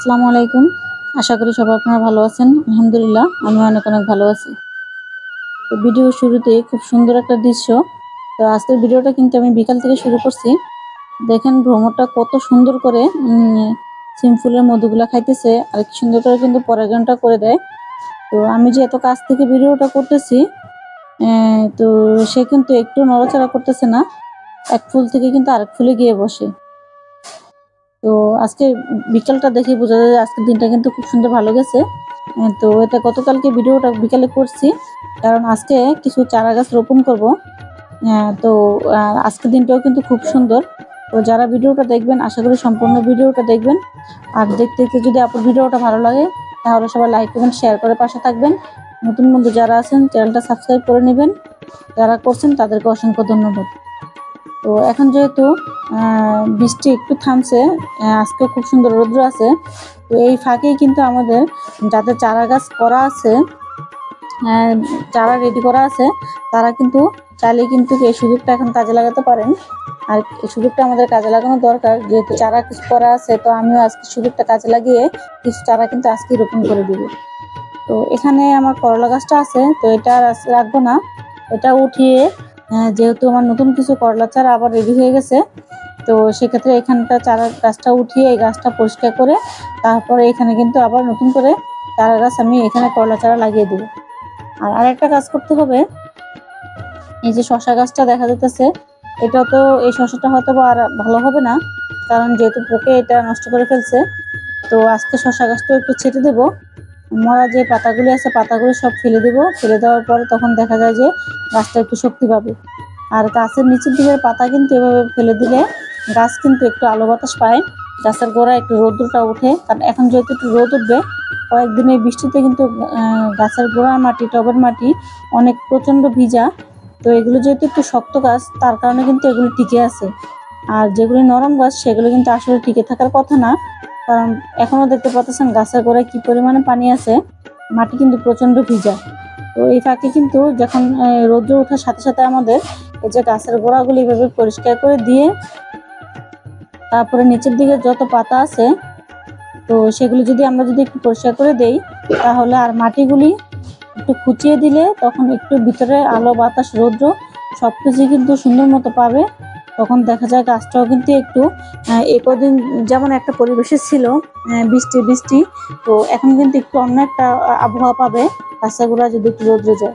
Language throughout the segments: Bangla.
আসসালামু আলাইকুম। আশা করি সবাই আপনারা ভালো আছেন। আলহামদুলিল্লাহ আমি অনেক অনেক ভালো আছি। তো ভিডিও শুরুতে খুব সুন্দর একটা দৃশ্য। তো আজকের ভিডিওটা কিন্তু আমি বিকাল থেকে শুরু করছি। দেখেন ভ্রমণটা কত সুন্দর করে সিমফুলের মধুগুলা খাইতেছে। আর কি সুন্দর করে কিন্তু পরাগানটা করে দেয়। তো আমি যে এত কাছ থেকে ভিডিওটা করতেছি তো সে কিন্তু একটু নড়াচড়া করতেছে না। এক ফুল থেকে কিন্তু আরেক ফুলে গিয়ে বসে। তো আজকে বিকালটা দেখে বোঝা যায় আজকের দিনটা কিন্তু খুব সুন্দর ভালো গেছে। তো এটা গতকালকে ভিডিওটা বিকালে করছি, কারণ আজকে কিছু চারা গাছ রোপণ করব। তো আজকের দিনটাও কিন্তু খুব সুন্দর। তো যারা ভিডিওটা দেখবেন, আশা করি সম্পূর্ণ ভিডিওটা দেখবেন। আর দেখতে দেখতে যদি আপনার ভিডিওটা ভালো লাগে, তাহলে সবাই লাইক করবেন শেয়ার করে পাশে থাকবেন। নতুন বন্ধু যারা আছেন, চ্যানেলটা সাবস্ক্রাইব করে নেবেন। যারা করছেন, তাদেরকে অসংখ্য ধন্যবাদ। তো এখন যেহেতু বৃষ্টি একটু থামছে আজকে খুব সুন্দর রৌদ্র আছে, তো এই ফাঁকেই কিন্তু আমাদের যাদের চারা গাছ করা আছে চারা রেডি করা আছে, তারা কিন্তু চাইলে কিন্তু এই সুযোগটা এখন কাজে লাগাতে পারেন। আর এই সুযোগটা আমাদের কাজে লাগানো দরকার, যেহেতু চারা কিছু করা আছে, তো আমিও আজকে সুযোগটা কাজে লাগিয়ে কিছু চারা কিন্তু আজকে রোপণ করে দিব। তো এখানে আমার করলা গাছটা আছে, তো এটা রাখব না, এটা উঠিয়ে যেহেতু আমার নতুন কিছু করলা চারা আবার রেডি হয়ে গেছে, তো সেক্ষেত্রে এখানটা চারা গাছটা উঠিয়ে এই গাছটা পরিষ্কার করে তারপরে এখানে কিন্তু আবার নতুন করে চারা গাছ আমি এখানে করলা চারা লাগিয়ে দেবো। আর আরেকটা কাজ করতে হবে, এই যে শশা গাছটা দেখা যেতেছে এটা তো এই শশাটা হয়তো আর ভালো হবে না, কারণ যেহেতু পোকে এটা নষ্ট করে ফেলছে, তো আজকে শশা গাছটা একটু ছেটে দেবো। মরা যে পাতাগুলি আছে, পাতাগুলো সব ফেলে দেবো। ফেলে দেওয়ার পরে তখন দেখা যায় যে গাছটা একটু শক্তি পাবে। আর গাছের নিচের দিকের পাতা কিন্তু এভাবে ফেলে দিলে গাছ কিন্তু একটু আলো বাতাস পায়। গাছের গোড়া একটু রোদ্রটা উঠে কারণ এখন যেহেতু একটু রোদ উঠবে কয়েকদিন এই বৃষ্টিতে কিন্তু গাছের গোড়া মাটি, টবের মাটি অনেক প্রচণ্ড ভিজা। তো এগুলো যেহেতু একটু শক্ত গাছ, তার কারণে কিন্তু এগুলো টিকে আছে। আর যেগুলি নরম গাছ, সেগুলো কিন্তু আসলে টিকে থাকার কথা না। কারণ এখনও দেখতে পাচ্ছেন গাছের গোড়ায় কি পরিমাণে পানি আছে, মাটি কিন্তু প্রচণ্ড ভিজা। তো এই ফাঁকে কিন্তু যখন রৌদ্র ওঠার সাথে সাথে আমাদের এই যে গাছের গোড়াগুলি এভাবে পরিষ্কার করে দিয়ে, তারপরে নিচের দিকে যত পাতা আছে, তো সেগুলি যদি আমরা যদি একটু পরিষ্কার করে দেই, তাহলে আর মাটিগুলি একটু খুঁচিয়ে দিলে তখন একটু ভিতরে আলো, বাতাস, রৌদ্র সব কিছুই কিন্তু সুন্দর মতো পাবে। তখন দেখা যায় গাছটাও কিন্তু একটু আহ, এই কদিন যেমন একটা পরিবেশে ছিল বৃষ্টি বৃষ্টি তো এখন কিন্তু একটু অন্য একটা আবহাওয়া পাবে গাছগুলা যদি একটু রৌদ্র যায়।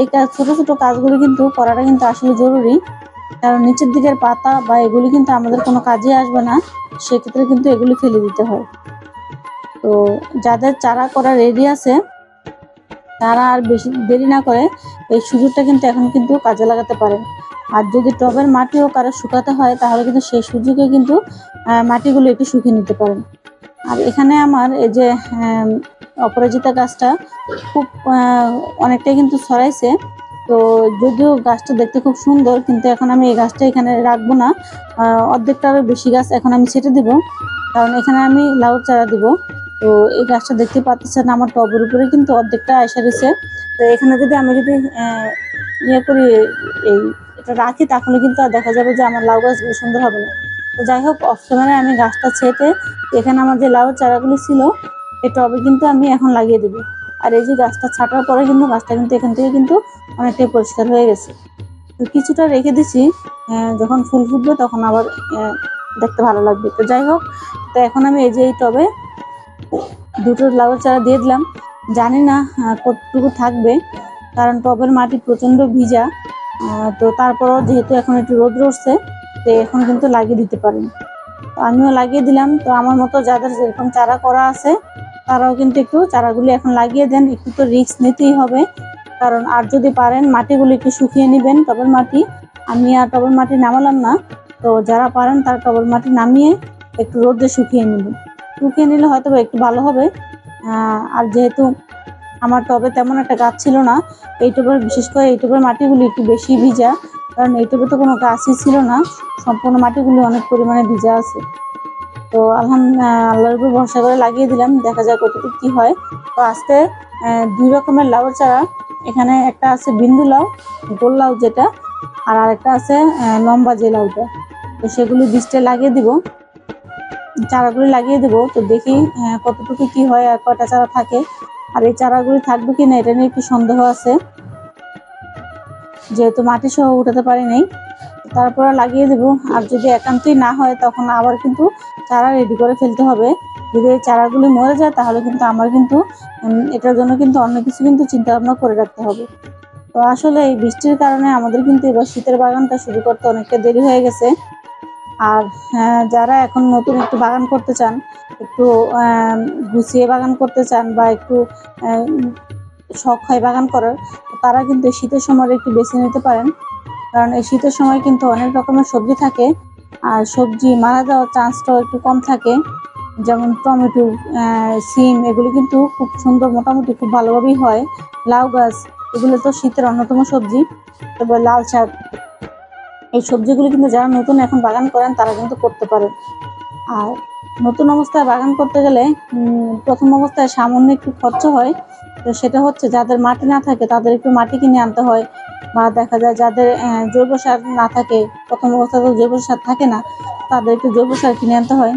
এই কাজ ছোট ছোট কাজগুলো কিন্তু করাটা কিন্তু আসলে জরুরি কারণ নিচের দিকের পাতা বা এগুলি কিন্তু আমাদের কোনো কাজে আসবে না সেক্ষেত্রে কিন্তু এগুলি ফেলে দিতে হয়। তো যাদের চারা করা রেডি আছে তারা আর বেশি দেরি না করে এই সুযোগটা কিন্তু এখন কিন্তু কাজে লাগাতে পারেন আর যদি টবের মাটিও কারও শুকাতে হয় তাহলে কিন্তু সেই সুযোগে কিন্তু মাটিগুলো একটু শুকিয়ে নিতে পারেন আর এখানে আমার এই যে অপরাজিতা গাছটা খুব অনেকটাই কিন্তু ছড়াইছে। তো যদিও গাছটা দেখতে খুব সুন্দর কিন্তু এখন আমি এই গাছটা এখানে রাখব না। আহ, অর্ধেকটারও বেশি গাছ এখন আমি ছেটে দিব কারণ এখানে আমি লাউ চারা দিব। তো এই গাছটা দেখতে পাচ্ছেন আমার টবের উপরে কিন্তু অর্ধেকটা এসে রয়েছে। তো এখানে যদি আমি যদি ইয়ে করি এই এটা রাখি তাহলে কিন্তু আর দেখা যাবে যে আমার লাউ গাছগুলো সুন্দর হবে না। তো যাই হোক অফ আমি গাছটা ছেটে এখানে আমার যে লাউ চারাগুলি ছিল এই টবে কিন্তু আমি এখন লাগিয়ে দেবো। আর এই যে গাছটা ছাটার পরে কিন্তু গাছটা কিন্তু এখান থেকে কিন্তু অনেকটাই পরিষ্কার হয়ে গেছে। তো কিছুটা রেখে দিছি যখন ফুল ফুটবে তখন আবার দেখতে ভালো লাগবে। তো যাই হোক, তো এখন আমি এই যে এই টবে দুটো লাউ চারা দিয়ে দিলাম। জানি না কতটুকু থাকবে, কারণ টবের মাটি প্রচণ্ড ভিজা। তো তারপরও যেহেতু এখন একটু রোদ উঠছে তো এখন কিন্তু লাগিয়ে দিতে পারেন। তো আমিও লাগিয়ে দিলাম, তো আমার মতো যাদের যেরকম চারা করা আছে, তারাও কিন্তু একটু চারাগুলি এখন লাগিয়ে দেন, একটু তো রিস্ক নিতেই হবে। কারণ আর যদি পারেন মাটিগুলি একটু শুকিয়ে নেবেন টবের মাটি, আমি আর টবের মাটি নামালাম না। তো যারা পারেন তারা টবের মাটি নামিয়ে একটু রোদে শুকিয়ে নেবেন। শুকিয়ে নিলে হয়তো একটু ভালো হবে। আর যেহেতু আমার টবে তেমন একটা গাছ ছিল না। এই টবের, বিশেষ করে এই টবের মাটিগুলি একটু বেশি ভিজা, কারণ এই টবে তো কোনো গাছই ছিল না। সম্পূর্ণ মাটিগুলি অনেক পরিমাণে ভিজা আছে। তো আলহামদুলিল্লাহ আল্লাহর উপর ভরসা করে লাগিয়ে দিলাম, দেখা যায় কতটুকু কি হয়। তো আজকে দুই রকমের লাউর চারা। এখানে একটা আছে বিন্দু লাউ, গোল লাউ যেটা, আর আরেকটা আছে লম্বা যে লাউটা। তো সেগুলি বীজটা লাগিয়ে দিব। চারাগুলি লাগিয়ে দেবো। তো দেখি কতটুকু কি হয় আর কয়টা চারা থাকে। আর এই চারাগুলি থাকবে কি না এটা নিয়ে একটু সন্দেহ আছে? যেহেতু মাটি সহ উঠাতে পারি নাই, তারপরে লাগিয়ে দেবো। আর যদি একান্তই না হয়, তখন আবার কিন্তু চারা রেডি করে ফেলতে হবে। যদি এই চারাগুলি মরে যায়, তাহলে কিন্তু আমার কিন্তু এটার জন্য কিন্তু অন্য কিছু কিন্তু চিন্তা ভাবনা করে রাখতে হবে। তো আসলে এই বৃষ্টির কারণে আমাদের কিন্তু এবার শীতের বাগানটা শুরু করতে অনেকটা দেরি হয়ে গেছে। আর আহ, যারা এখন নতুন একটু বাগান করতে চান একটু গুছিয়ে বাগান করতে চান বা একটু শখ হয় বাগান করার তারা কিন্তু শীতের সময় একটু বেছে নিতে পারেন। কারণ এই শীতের সময় কিন্তু অনেক রকমের সবজি থাকে আর সবজি মারা যাওয়ার চান্সটাও একটু কম থাকে। যেমন টমেটো সিম এগুলো কিন্তু খুব সুন্দর মোটামুটি খুব ভালোভাবেই হয়। লাউ গাছ এগুলো তো শীতের অন্যতম সবজি। তারপর লাল শাক এই সবজিগুলো কিন্তু যারা নতুন এখন বাগান করেন, তারা কিন্তু করতে পারেন আর নতুন অবস্থায় বাগান করতে গেলে প্রথম অবস্থায় সামান্য একটু খরচ হয়। তো সেটা হচ্ছে যাদের মাটি না থাকে, তাদের একটু মাটি কিনে আনতে হয়। বা দেখা যায় যাদের জৈব সার না থাকে, প্রথম অবস্থায় তো জৈব সার থাকে না, তাদের একটু জৈব সার কিনে আনতে হয়।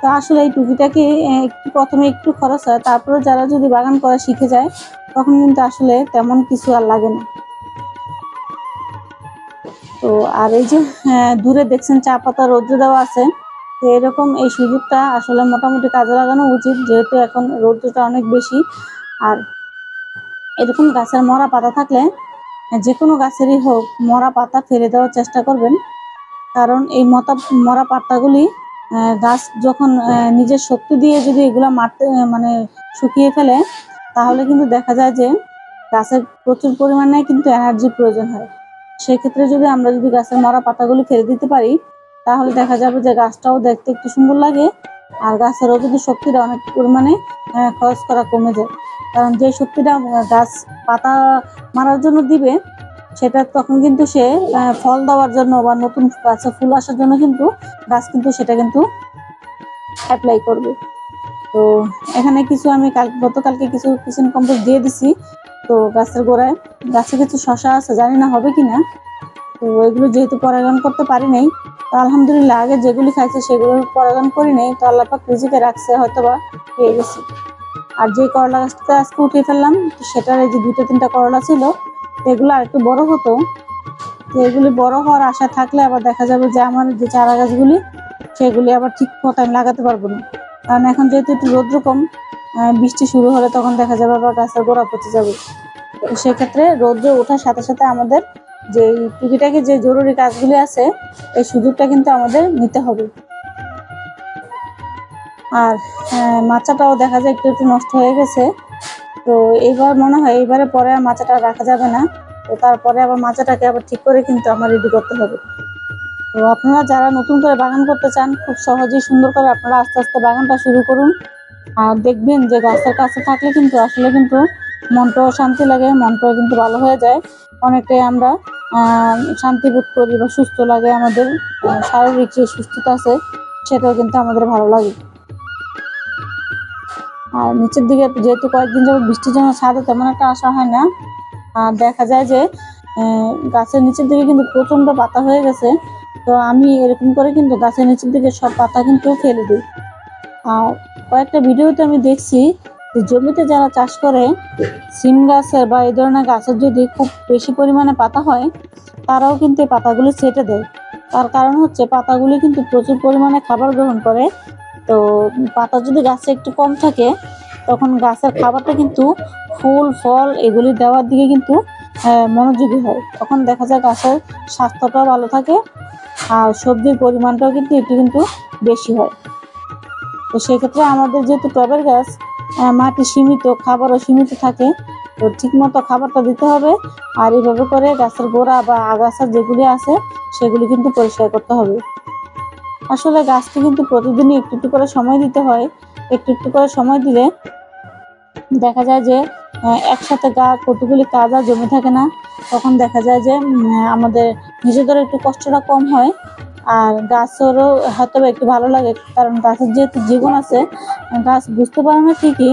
তো আসলে এই টুকিটাকে একটু প্রথমে একটু খরচ হয় তারপরে যারা যদি বাগান করা শিখে যায়, তখন কিন্তু আসলে তেমন কিছু আর লাগে না। তো আর এই যে আহ, দূরে দেখছেন চা পাতা রৌদ্র দেওয়া আছে তো এরকম এই সুযোগটা আসলে মোটামুটি কাজে লাগানো উচিত যেহেতু এখন রৌদ্রটা অনেক বেশি। আর এরকম গাছের মরা পাতা থাকলে যে কোনো গাছেরই হোক মরা পাতা ফেলে দেওয়ার চেষ্টা করবেন। কারণ এই মতা মরা পাতাগুলি গাছ যখন নিজের শক্তি দিয়ে যদি এগুলো মারতে মানে শুকিয়ে ফেলে তাহলে কিন্তু দেখা যায় যে গাছের প্রচুর পরিমাণে কিন্তু এনার্জির প্রয়োজন হয়। সেক্ষেত্রে যদি আমরা যদি গাছের মরা পাতাগুলি ফেলে দিতে পারি, তাহলে দেখা যাবে যে গাছটাও দেখতে একটু সুন্দর লাগে, আর গাছেরও কিন্তু শক্তিটা অনেক পরিমাণে খরচ করা কমে যায়। কারণ যে শক্তিটা গাছ পাতা মারার জন্য দিবে, সেটা তখন কিন্তু সে ফল দেওয়ার জন্য বা নতুন গাছে ফুল আসার জন্য কিন্তু গাছ কিন্তু সেটা কিন্তু অ্যাপ্লাই করবে। তো এখানে কিছু আমি কাল গতকালকে কিছু কিচেন কম্পোস্ট দিয়ে দিছি। তো গাছের গোড়ায় গাছে কিছু শশা আছে জানি না হবে কি না তো এগুলো যেহেতু পরাগায়ন করতে পারি নাই তো আলহামদুলিল্লাহ আগে যেগুলি খাইছে সেগুলো পরাগায়ন করি নাই তো আল্লাপাক রিজিকে রাখছে হয়তো বা পেয়ে গেছি। আর যে করলা গাছটা আজকে উঠিয়ে ফেললাম তো সেটার এই যে দুটো তিনটা করলা ছিল এগুলো আর একটু বড় হতো। তো এগুলি বড় হওয়ার আশা থাকলে আবার দেখা যাবে যে আমার যে চারা গাছগুলি সেগুলি আবার ঠিক মতো আমি লাগাতে পারব না। কারণ এখন যেহেতু একটু রোদ্র কম আহ, বৃষ্টি শুরু হলে তখন দেখা যাবে আবার গাছের গোড়া পচে যাবে। তো সেক্ষেত্রে রৌদ্র ওঠার সাথে সাথে আমাদের যে টুকিটাকি যে জরুরি কাজগুলি আছে, এই সুযোগটা কিন্তু আমাদের নিতে হবে। আর মাচাটাও দেখা যায় একটু একটু নষ্ট হয়ে গেছে। তো এইবার মনে হয় এইবারে পরে আর মাচাটা রাখা যাবে না। তো তারপরে আবার মাচাটাকে আবার ঠিক করে কিন্তু আমার রেডি করতে হবে। তো আপনারা যারা নতুন করে বাগান করতে চান, খুব সহজেই সুন্দর করে আপনারা আস্তে আস্তে বাগানটা শুরু করুন। আর দেখবেন যে গাছের কাছে থাকলে কিন্তু আসলে কিন্তু মনটাও শান্তি লাগে, মনটাও কিন্তু ভালো হয়ে যায়। অনেকটাই আমরা শান্তি বোধ করি বা সুস্থ লাগে আমাদের শারীরিক যে সুস্থতা আছে, সেটাও কিন্তু আমাদের ভালো লাগে। আর নিচের দিকে যেহেতু কয়েকদিন যাবত বৃষ্টির জন্য ছাদে তেমন একটা আসা হয় না, আর দেখা যায় যে গাছের নিচের দিকে কিন্তু প্রচণ্ড পাতা হয়ে গেছে। তো আমি এরকম করে কিন্তু গাছের নিচের দিকে সব পাতা কিন্তু ফেলে দিই। আর কয়েকটা ভিডিওতে আমি দেখছি যে জমিতে যারা চাষ করে, সিম গাছের বা এই ধরনের গাছের যদি খুব বেশি পরিমাণে পাতা হয়, তারাও কিন্তু এই পাতাগুলি ছেটে দেয়। তার কারণ হচ্ছে পাতাগুলি কিন্তু প্রচুর পরিমাণে খাবার গ্রহণ করে। তো পাতা যদি গাছে একটু কম থাকে, তখন গাছের খাবারটা কিন্তু ফুল, ফল এগুলি দেওয়ার দিকে কিন্তু মনোযোগী হয়। তখন দেখা যায় গাছের স্বাস্থ্যটাও ভালো থাকে আর সবজির পরিমাণটাও কিন্তু একটু কিন্তু বেশি হয়। তো সেক্ষেত্রে আমাদের যেহেতু টবের গাছ মাটি সীমিত, খাবারও সীমিত থাকে, তো ঠিক মতো খাবারটা দিতে হবে। আর এইভাবে করে গাছের গোড়া বা আগাছা যেগুলি আছে, সেগুলি কিন্তু পরিষ্কার করতে হবে। আসলে গাছকে কিন্তু প্রতিদিনই একটু একটু করে সময় দিতে হয়। একটু একটু করে সময় দিলে দেখা যায় যে একসাথে গা কতগুলি কাজ জমে থাকে না। তখন দেখা যায় যে আমাদের নিজেদের একটু কষ্টটা কম হয়। আর গাছেরও হয়তো একটু ভালো লাগে, কারণ গাছের যেহেতু জীবন আছে, গাছ বুঝতে পারে না ঠিকই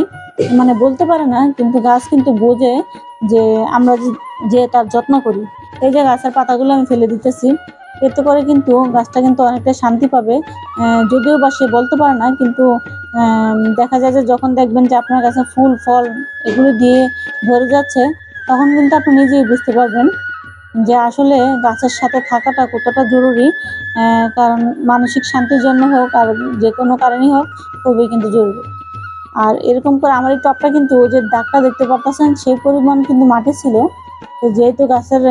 মানে বলতে পারে না, কিন্তু গাছ কিন্তু বোঝে যে আমরা যে- তার যত্ন করি। এই যে গাছের পাতাগুলো আমি ফেলে দিতেছি, এতে করে কিন্তু গাছটা কিন্তু অনেকটা শান্তি পাবে। যদিও বা সে বলতে পারে না, কিন্তু দেখা যায় যে যখন দেখবেন যে আপনার কাছে ফুল, ফল এগুলো দিয়ে ভরে যাচ্ছে, তখন কিন্তু আপনি নিজেই বুঝতে পারবেন। যে আসলে গাছের সাথে থাকাটা কতটা জরুরি কারণ মানসিক শান্তির জন্য হোক আর যে কোনো কারণেই হোক খুবই কিন্তু জরুরি। আর এরকম করে আমার এই টপটা কিন্তু যে দাগটা দেখতে পারতেছেন, সেই পরিমাণ কিন্তু মাটি ছিল। তো যেহেতু গাছের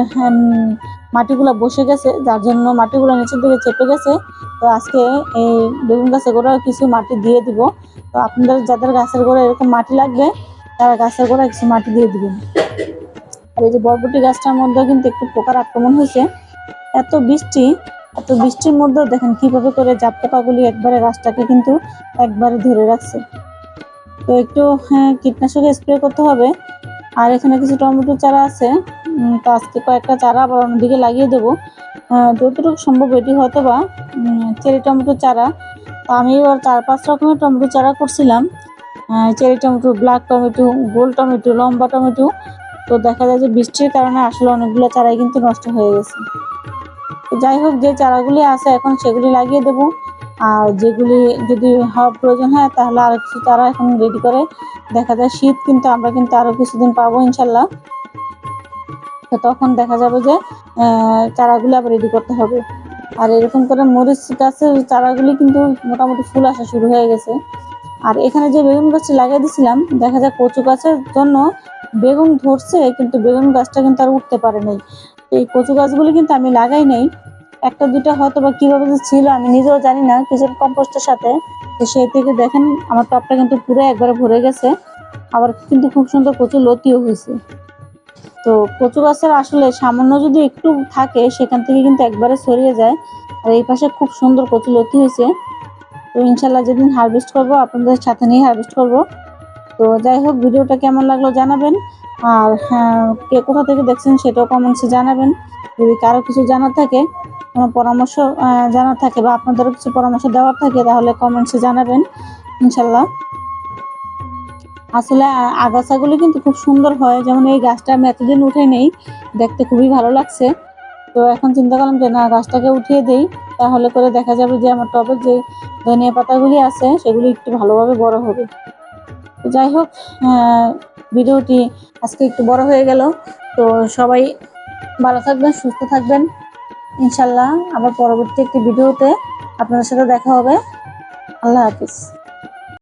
মাটিগুলো বসে গেছে, যার জন্য মাটিগুলো নিচের দিকে চেপে গেছে, তো আজকে এই বেগুন গাছের গোড়ায় কিছু মাটি দিয়ে দিব। তো আপনাদের, যাদের গাছের গোড়া এরকম মাটি লাগবে, তারা গাছের গোড়ায় কিছু মাটি দিয়ে দিবেন। আর এই যে বরবটি গাছটার মধ্যে কিন্তু একটু পোকার আক্রমণ হয়েছে। এত বৃষ্টি, এত বৃষ্টির মধ্যেও দেখেন কীভাবে করে জাপ পোকাগুলি একবারে গাছটাকে কিন্তু একবারে ধরে রাখছে। তো একটু হ্যাঁ কীটনাশক স্প্রে করতে হবে। আর এখানে কিছু টমেটো চারা আছে। তো আজকে কয়েকটা চারা আবার অন্যদিকে লাগিয়ে দেবো। যতটুকু সম্ভব এটি হয়তো বা চেরি টমেটো চারা। তো আমি এবার চার পাঁচ রকমের টমেটো চারা করছিলাম। চেরি টমেটো, ব্ল্যাক টমেটো, গোল টমেটো, লম্বা টমেটো। তো দেখা যায় যে বৃষ্টির কারণে আসলে অনেকগুলো চারাই কিন্তু নষ্ট হয়ে গেছে। যাই হোক, যে চারাগুলি আছে এখন সেগুলি লাগিয়ে দেব। আর যেগুলি যদি হওয়ার প্রয়োজন হয়, তাহলে আরও কিছু চারা এখন রেডি করে দেখা যায় শীত কিন্তু আমরা কিন্তু আরও কিছুদিন পাবো ইনশাল্লাহ। তো তখন দেখা যাবে যে চারাগুলি আবার রেডি করতে হবে। আর এরকম করে মরিচ গাছের চারাগুলি কিন্তু মোটামুটি ফুল আসা শুরু হয়ে গেছে। আর এখানে যে বেগুন গাছটি লাগিয়ে দিয়েছিলাম, দেখা যায় কচু গাছের জন্য বেগুন ধরছে, কিন্তু বেগুন গাছটা কিন্তু আর উঠতে পারে নাই। তো এই কচু গাছগুলি কিন্তু আমি লাগাই নাই। একটা, দুইটা হয়তো বা কীভাবে যে ছিল আমি নিজেও জানি না, কিছু কম্পোস্টের সাথে। তো সেই থেকে দেখেন, আমার টপটা কিন্তু পুরো একবারে ভরে গেছে। আবার কিন্তু খুব সুন্দর কচু লতিও হয়েছে। তো কচু গাছের আসলে সামান্য যদি একটু থাকে, সেখান থেকে কিন্তু একবারে ছড়িয়ে যায়। আর এই পাশে খুব সুন্দর কচু লতি হয়েছে। তো ইনশাল্লাহ যেদিন হারভেস্ট করব, আপনাদের সাথে নিয়ে হারভেস্ট করব। তো যাই হোক ভিডিওটা কেমন লাগল জানাবেন। আর হ্যাঁ, কে কোথা থেকে দেখছেন সেটাও কমেন্টসে জানাবেন। যদি কারও কিছু জানার থাকে কোনো পরামর্শ জানার থাকে বা আপনাদেরও কিছু পরামর্শ দেওয়ার থাকে তাহলে কমেন্টসে জানাবেন ইনশাল্লাহ আসলে আগাছাগুলো কিন্তু খুব সুন্দর হয়। যেমন এই গাছটা আমি এতদিন উঠে নেই দেখতে খুবই ভালো লাগছে। তো এখন চিন্তা করলাম যে না গাছটাকে উঠিয়ে দেই তাহলে করে দেখা যাবে যে আমার টবের যে ধনিয়া পাতাগুলি আছে সেগুলি একটু ভালোভাবে বড় হবে। যাই হোক ভিডিওটি আজকে একটু বড় হয়ে গেল। তো সবাই ভালো থাকবেন, সুস্থ থাকবেন। ইনশাল্লাহ আবার পরবর্তী একটি ভিডিওতে আপনাদের সাথে দেখা হবে। আল্লাহ হাফিজ।